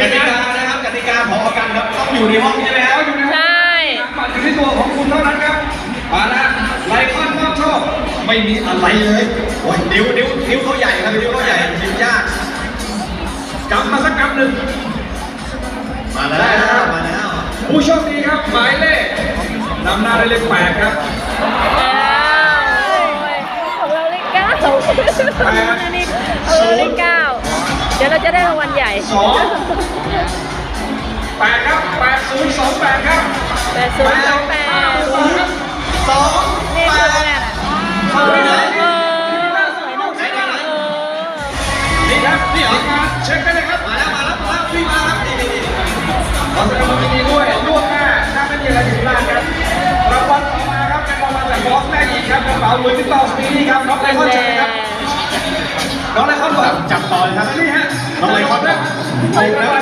กติกานะครับกติกาของประกันครับต้องอยู่ในห้องใช่ไหมครับอยู่ในห้องใช่บัตรอยู่ที่ตัวของคุณเท่านั้นครับมาแล้วไลคอนมอบโชคไม่มีอะไรเลยโอ้ยนิ้วนิ้วนิ้วเขาใหญ่ครับนิ้วเขาใหญ่หยิบยากกำมาสักกำหนึ่งมาแล้วมาแล้วผู้โชคดีครับหมายเลขนำหน้าได้เลขแปดครับอ้าวของเราเลขเก้าของเราเลขเก้า เดี๋ยวเราจะได้รางวัลใหญ่สองแปดครับแปดศูนย์สองแปดครับแปดศูนย์สองแปดศูนย์ครับสองนี่แปคือดอะไรอะเข้าไปไหนเออไหนไหนไหนเออนี่ครับนี่เหรอมาเช็คได้เลยครับมาแล้วมาแล้วมาแล้ววิ่งมาครับนี่นี่นี่ขอแสดงความยินดีด้วยล่วงหน้าถ้าไม่มีอะไรผิดพลาดครับรางวัลต่อมาครับเป็นรางวัลจากบอสแม่หญิงครับกระเป๋าหลุยส์วิตตองสปีนี่ครับน้องไลคอนเชิญครับน้องไลคอนก่อนจับต่อเลยครับนี่ฮะ น้องไคอนครับเอาแล้ว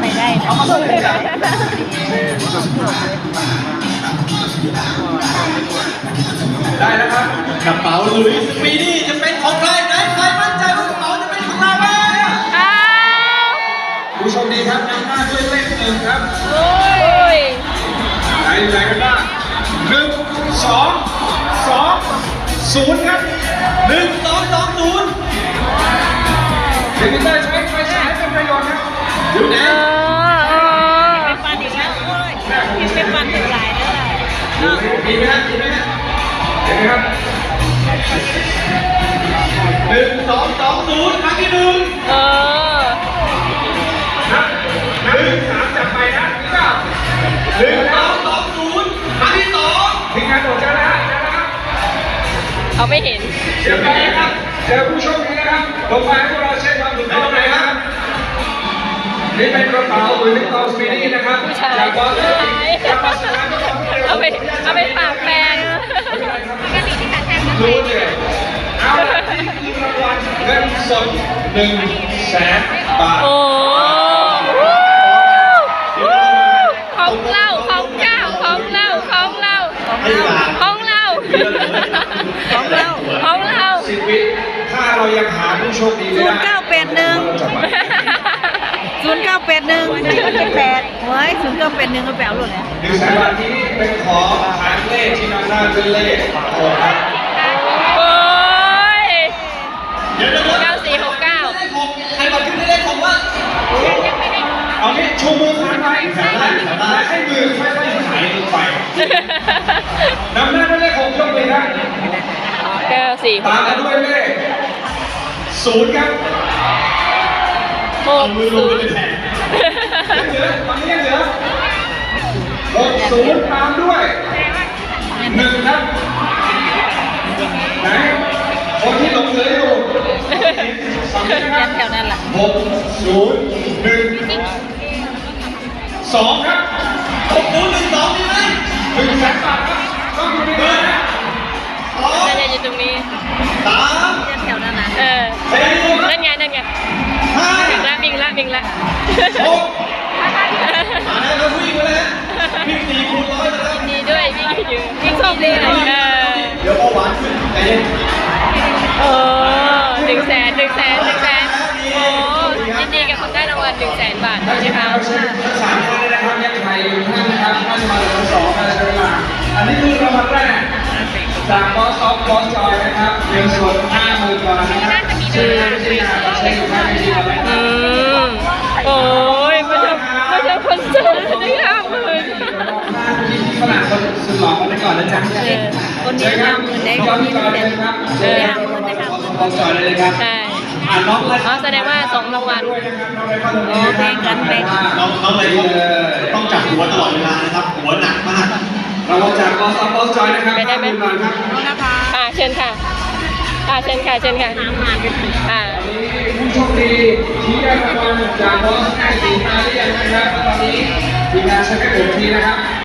ไม่ได้เอามาส่งเลยได้แล้วครับกระเป๋าลุยส์ปีนี้จะเป็นของใครไหนใครมั่นใจว่ากระเป๋าจะเป็นของเราบ้างอ้าวผู้ชคดีครับนำหน้าด้วยเลขหนึ่งครับโอ้ยไหนไหนกันบ้างหนึ่งสองสองศูนย์ครับหนึ่งสองสองศูนย์เด็กได้ใช้ไฟฉาย เป็นประโยชน์ครับอยู่ไหนเออเออปันอีกแล้วโอ้ยกินเป็นปันถึงหลายเด้อมีไหมฮะมีไหมฮะเห็นไหมครับหนึ่งสองสองศูนย์ครั้งที่หนึ่งเออนับนับหนึ่งสามจับไปนะเก้าหนึ่งสองสองศูนย์ครั้งที่สองทีมงานโดดเจอแล้วฮะเจอแล้วครับเอาไม่เห็นเดี๋ยวไปนะครับเจอผู้โชคดีนะครับลงไปให้พวกเราเช็ค นี่เป็นกระเป๋าหรือลิปตอมสปีนี่นะครับผู้ชายจากบอสผู้ชายจากบอสนะครับเอาไปเอาไปปากแปลงรู้เลยเอาละนี่คือรางวัลเงินสดหนึ่งแสนบาทโอ้ของเรา ของเจ้า ของเรา ของเรา ของเรา ของเรา ของเราสิบวิถ้าเรายังหาผู้โชคดีไม่ศูนได้ย์เก้าแปดหนึ่ง ศูนย์เก้าแปดหนึ่งแปดโอ้ยศูนย์เก้าแปดหนึ่งก็แปลหลุดแล้วหนึ่งแสนบาทนี้เป็นของหางเลขที่นำหน้าเป็นเลขโอ้ครับโอ้ยเดี๋ยวเดี๋ยวเดี๋ยวเก้าสี่หกเก้าได้ของใครบอกขึ้นได้เลขของว่าเอางี้ชูมือค้างไว้และให้มือค่อยๆหายลงไปนำหน้าด้วยเลขหกยกเลยครับเก้าสี่หตากมมาด้วยเลขศูนย์ครับ หกมือลศูงนไปย์เลยแทนยังเหลือตอนนี้ยังเหลือหกศูนย์ตามด้วยหนึ่งครับไหนคนที่หลงเหลืออยู่สองนะคยัรับนแถวนั้นแหละหกศูนย์หนึ่งสองครับหกศูนย์หนึ่งสองมีไหมหนึ่งแสนบาทครับต้องอยู่ในเบอร์นะสองนั่นไงอยู่ตรงนี้สาม มิงละมิงละหกมาแล้วเราผู้หญิงมาแล้ววิ่งสี่คูณร้อยมาแล้วดีด้วยวิ่งอยู่วิ่งโชคดีหน่อยเออเดี๋ยวเบาหวานขึ้นใจเย็นโอ้หนึ่งแสนหนึ่งแสนหนึ่งแสนโอ้ยินดีกับคนได้รางวัลหนึ่งแสนบาทท่านนะคคะรับเชิญทั้งสามท่านเลยนะครับยังไทยอยู่ท่านนะครับท่านมาทั้งสองท่านเลยเวลาอันนี้คือรางวัลแรกจากบอสออฟบอสจอยนะครับเงินสดห้าหมื่นบาทนะครับเชิญท่านที่นาเช็คอยู่ท่านที่นาเลยคอืรับมโอ้ยไม่ใช่ไม่ใช่คนจนได้ห้าหมื่น ฝรั่งคนสุดหล่อคนนี้ ก่อนนะจ๊ะคนนี้ห้าหมื่นได้ย้คอนนี้เป็เลนครับเออห้าหมื่นได้ห้าหมื่นบอสจอยเลยครับใช่น้องเลยอ๋อแสดงว่าสองรางวัลด้วยนะครับน้อเครับโอ้แบ่งกันแบ่งน้องน้องเลยต้องจับหัวตลอดเวลานะครับ หัวหนักมากเราจากบอสบอสจอยนะครับไปได้ไหมครับน้องนภาอ่าเชิญค่ะอ่าเชิญค่ะเชิญค่ะอ่าผู้โชคดีที่ได้รางวัลจากบอสแม่สีตาเรียนนะครับตอนนี้ทีมงานเช็คให้ผมทีนะครับ